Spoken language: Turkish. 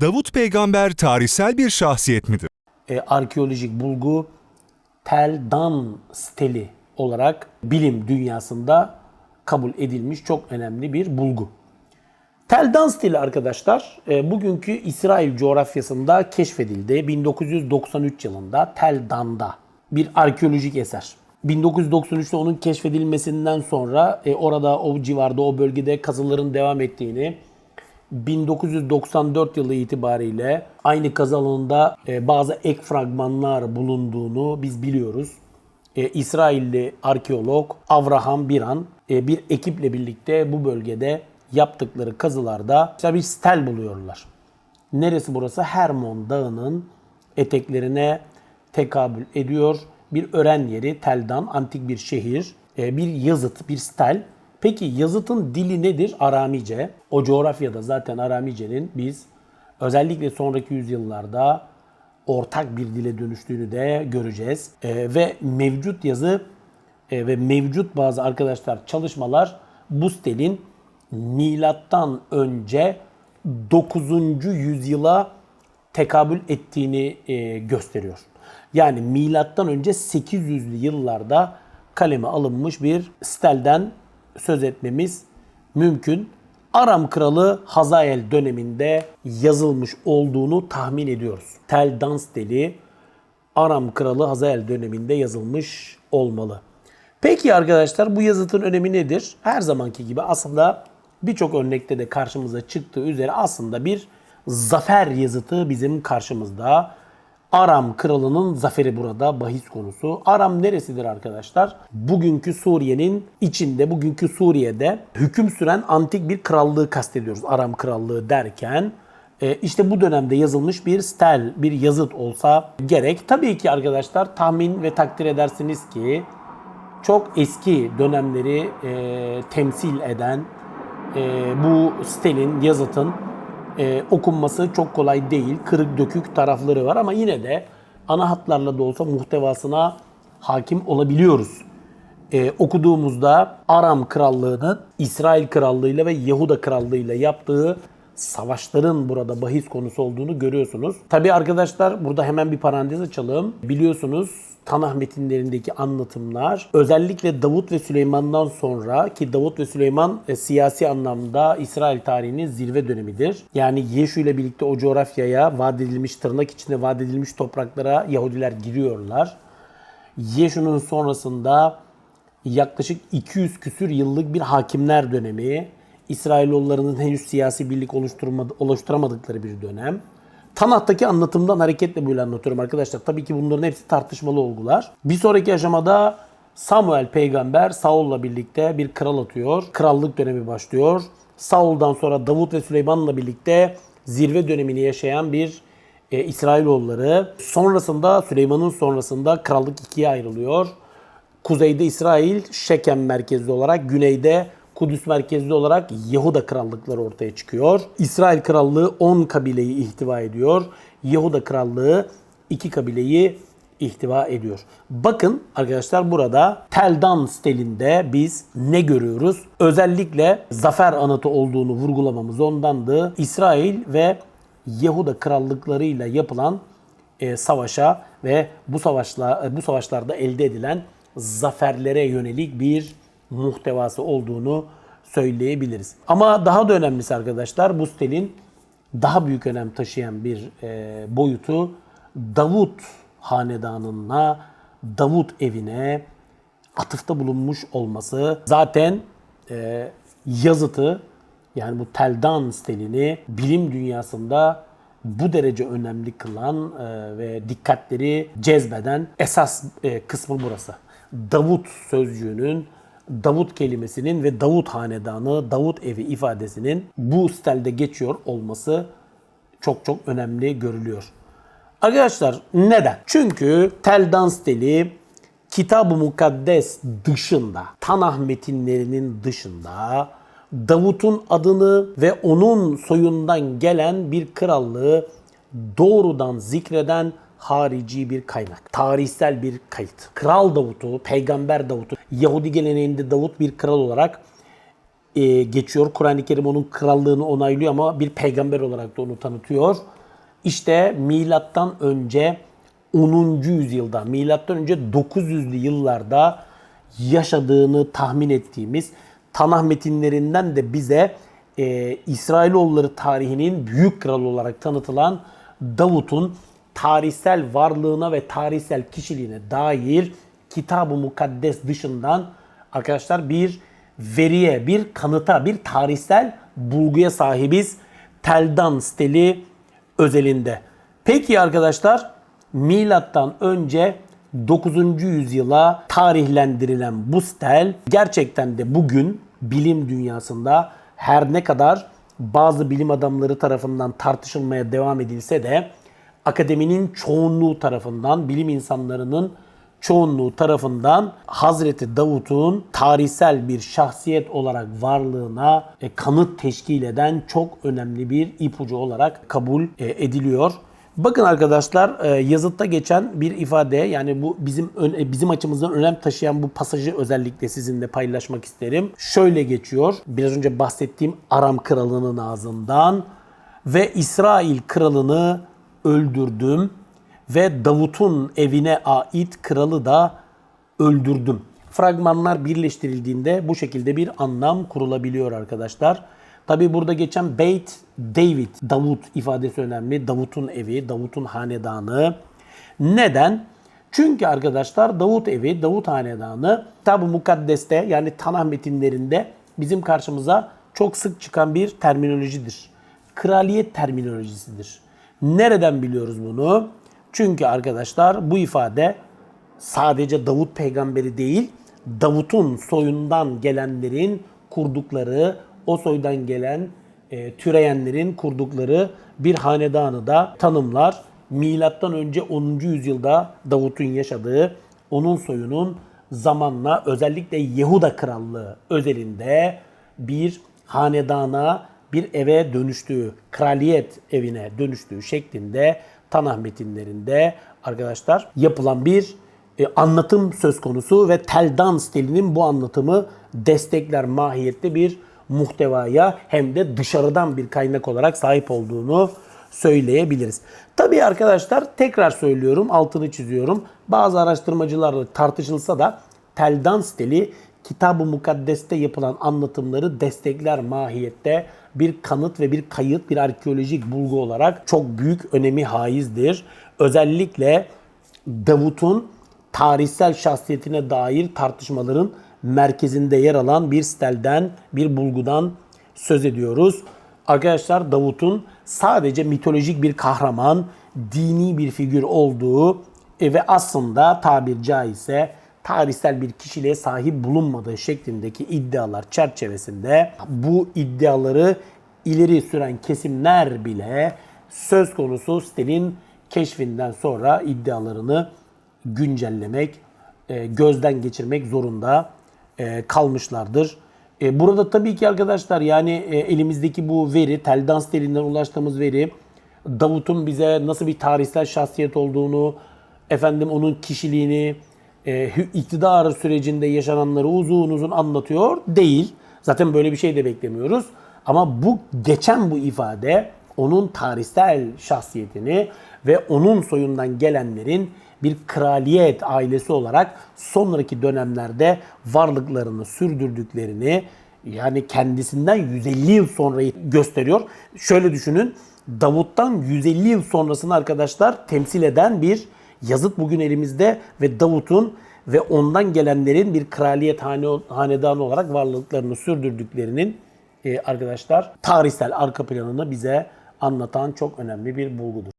Davut peygamber tarihsel bir şahsiyet midir? e, arkeolojik bulgu Tel Dan steli olarak bilim dünyasında kabul edilmiş çok önemli bir bulgu. Tel Dan steli arkadaşlar e, bugünkü İsrail coğrafyasında keşfedildi. 1993 yılında Tel Dan'da bir arkeolojik eser. 1993'te onun keşfedilmesinden sonra e, orada o civarda o bölgede kazıların devam ettiğini 1994 yılı itibariyle aynı kazı alanında e, bazı ek fragmanlar bulunduğunu biz biliyoruz. E, İsrailli arkeolog Avraham Biran e, bir ekiple birlikte bu bölgede yaptıkları kazılarda işte bir stel buluyorlar. Neresi burası? Hermon Dağı'nın eteklerine tekabül ediyor. Bir ören yeri, Teldan, antik bir şehir, bir yazıt, bir stel. Peki yazıtın dili nedir? Aramice. O coğrafyada zaten Aramice'nin biz özellikle sonraki yüzyıllarda ortak bir dile dönüştüğünü de göreceğiz. E, ve mevcut yazı e, ve mevcut bazı arkadaşlar çalışmalar bu stelin milattan önce 9. yüzyıla tekabül ettiğini e, gösteriyor. Yani milattan önce 800'lü yıllarda kaleme alınmış bir stelden söz etmemiz mümkün. Aram kralı Hazael döneminde yazılmış olduğunu tahmin ediyoruz. Tel Dan steli Aram kralı Hazael döneminde yazılmış olmalı. Peki arkadaşlar bu yazıtın önemi nedir? Her zamanki gibi aslında birçok örnekte de karşımıza çıktığı üzere aslında bir zafer yazıtı bizim karşımızda. Aram kralının zaferi burada bahis konusu. Aram neresidir arkadaşlar? Bugünkü Suriye'nin içinde, bugünkü Suriye'de hüküm süren antik bir krallığı kastediyoruz. Aram krallığı derken e, işte bu dönemde yazılmış bir stel, bir yazıt olsa gerek. Tabii ki arkadaşlar tahmin ve takdir edersiniz ki çok eski dönemleri e, temsil eden e, bu stelin, yazıtın e, okunması çok kolay değil. Kırık dökük tarafları var ama yine de ana hatlarla da olsa muhtevasına hakim olabiliyoruz. E, okuduğumuzda Aram Krallığı'nın İsrail Krallığı'yla ve Yahuda Krallığı'yla yaptığı savaşların burada bahis konusu olduğunu görüyorsunuz. Tabi arkadaşlar burada hemen bir parantez açalım. Biliyorsunuz Tanah metinlerindeki anlatımlar özellikle Davut ve Süleyman'dan sonra ki Davut ve Süleyman e, siyasi anlamda İsrail tarihinin zirve dönemidir. Yani Yeşu ile birlikte o coğrafyaya vaat edilmiş tırnak içinde vaat edilmiş topraklara Yahudiler giriyorlar. Yeşu'nun sonrasında yaklaşık 200 küsür yıllık bir hakimler dönemi, İsrailoğullarının henüz siyasi birlik oluşturamadıkları bir dönem. Tanah'taki anlatımdan hareketle böyle anlatıyorum arkadaşlar. Tabii ki bunların hepsi tartışmalı olgular. Bir sonraki aşamada Samuel peygamber Saul'la birlikte bir kral atıyor. Krallık dönemi başlıyor. Saul'dan sonra Davut ve Süleyman'la birlikte zirve dönemini yaşayan bir e, İsrailoğulları. Sonrasında Süleyman'ın sonrasında krallık ikiye ayrılıyor. Kuzeyde İsrail, Şekem merkezli olarak, güneyde Kudüs merkezli olarak Yahuda krallıkları ortaya çıkıyor. İsrail krallığı 10 kabileyi ihtiva ediyor. Yahuda krallığı 2 kabileyi ihtiva ediyor. Bakın arkadaşlar burada Teldan stelinde biz ne görüyoruz? Özellikle zafer anıtı olduğunu vurgulamamız ondandı. İsrail ve Yahuda krallıklarıyla yapılan e, savaşa ve bu savaşla bu savaşlarda elde edilen zaferlere yönelik bir muhtevası olduğunu söyleyebiliriz. Ama daha da önemlisi arkadaşlar bu stelin daha büyük önem taşıyan bir e, boyutu Davut hanedanına, Davut evine atıfta bulunmuş olması. Zaten e, yazıtı yani bu Teldan stelini bilim dünyasında bu derece önemli kılan e, ve dikkatleri cezbeden esas e, kısmı burası. Davut sözcüğünün, Davut kelimesinin ve Davut hanedanı, Davut evi ifadesinin bu stelde geçiyor olması çok çok önemli görülüyor. Arkadaşlar neden? Çünkü Teldan steli Kitab-ı Mukaddes dışında, Tanah metinlerinin dışında Davut'un adını ve onun soyundan gelen bir krallığı doğrudan zikreden harici bir kaynak. Tarihsel bir kayıt. Kral Davut'u, Peygamber Davut'u, Yahudi geleneğinde Davut bir kral olarak e, geçiyor. Kur'an-ı Kerim onun krallığını onaylıyor ama bir peygamber olarak da onu tanıtıyor. İşte milattan önce 10. yüzyılda, milattan önce 900'lü yıllarda yaşadığını tahmin ettiğimiz Tanah metinlerinden de bize e, İsrailoğulları tarihinin büyük kralı olarak tanıtılan Davut'un tarihsel varlığına ve tarihsel kişiliğine dair Kitab-ı Mukaddes dışından arkadaşlar bir veriye, bir kanıta, bir tarihsel bulguya sahibiz. Teldan steli özelinde. Peki arkadaşlar milattan önce 9. yüzyıla tarihlendirilen bu stel gerçekten de bugün bilim dünyasında her ne kadar bazı bilim adamları tarafından tartışılmaya devam edilse de akademinin çoğunluğu tarafından, bilim insanlarının çoğunluğu tarafından Hazreti Davut'un tarihsel bir şahsiyet olarak varlığına e, kanıt teşkil eden çok önemli bir ipucu olarak kabul e, ediliyor. Bakın arkadaşlar e, yazıtta geçen bir ifade yani bu bizim ön- e, bizim açımızdan önem taşıyan bu pasajı özellikle sizinle paylaşmak isterim. Şöyle geçiyor. Biraz önce bahsettiğim Aram kralının ağzından ve İsrail kralını öldürdüm ve Davut'un evine ait kralı da öldürdüm. Fragmanlar birleştirildiğinde bu şekilde bir anlam kurulabiliyor arkadaşlar. Tabi burada geçen Beit David, Davut ifadesi önemli. Davut'un evi, Davut'un hanedanı. Neden? Çünkü arkadaşlar Davut evi, Davut hanedanı Kitab-ı Mukaddes'te yani Tanah metinlerinde bizim karşımıza çok sık çıkan bir terminolojidir. Kraliyet terminolojisidir. Nereden biliyoruz bunu? Çünkü arkadaşlar bu ifade sadece Davut peygamberi değil, Davut'un soyundan gelenlerin kurdukları, o soydan gelen e, türeyenlerin kurdukları bir hanedanı da tanımlar. Milattan önce 10. yüzyılda Davut'un yaşadığı, onun soyunun zamanla özellikle Yehuda krallığı özelinde bir hanedana, bir eve dönüştüğü, kraliyet evine dönüştüğü şeklinde Tanah metinlerinde arkadaşlar yapılan bir e, anlatım söz konusu ve teldan stilinin bu anlatımı destekler mahiyette bir muhtevaya hem de dışarıdan bir kaynak olarak sahip olduğunu söyleyebiliriz. Tabii arkadaşlar tekrar söylüyorum, altını çiziyorum. Bazı araştırmacılarla tartışılsa da teldan stili Kitab-ı Mukaddes'te yapılan anlatımları destekler mahiyette bir kanıt ve bir kayıt, bir arkeolojik bulgu olarak çok büyük önemi haizdir. Özellikle Davut'un tarihsel şahsiyetine dair tartışmaların merkezinde yer alan bir stelden, bir bulgudan söz ediyoruz. Arkadaşlar Davut'un sadece mitolojik bir kahraman, dini bir figür olduğu ve aslında tabir caizse tarihsel bir kişiliğe sahip bulunmadığı şeklindeki iddialar çerçevesinde bu iddiaları ileri süren kesimler bile söz konusu stilin keşfinden sonra iddialarını güncellemek, e, gözden geçirmek zorunda e, kalmışlardır. E, Burada tabii ki arkadaşlar yani elimizdeki bu veri, teldan stilinden ulaştığımız veri Davut'un bize nasıl bir tarihsel şahsiyet olduğunu, efendim onun kişiliğini, e, sürecinde yaşananları uzun uzun anlatıyor değil. Zaten böyle bir şey de beklemiyoruz. Ama bu geçen bu ifade onun tarihsel şahsiyetini ve onun soyundan gelenlerin bir kraliyet ailesi olarak sonraki dönemlerde varlıklarını sürdürdüklerini yani kendisinden 150 yıl sonrayı gösteriyor. Şöyle düşünün Davut'tan 150 yıl sonrasını arkadaşlar temsil eden bir yazıt bugün elimizde ve Davut'un ve ondan gelenlerin bir kraliyet hane, hanedanı olarak varlıklarını sürdürdüklerinin e, arkadaşlar tarihsel arka planını bize anlatan çok önemli bir bulgudur.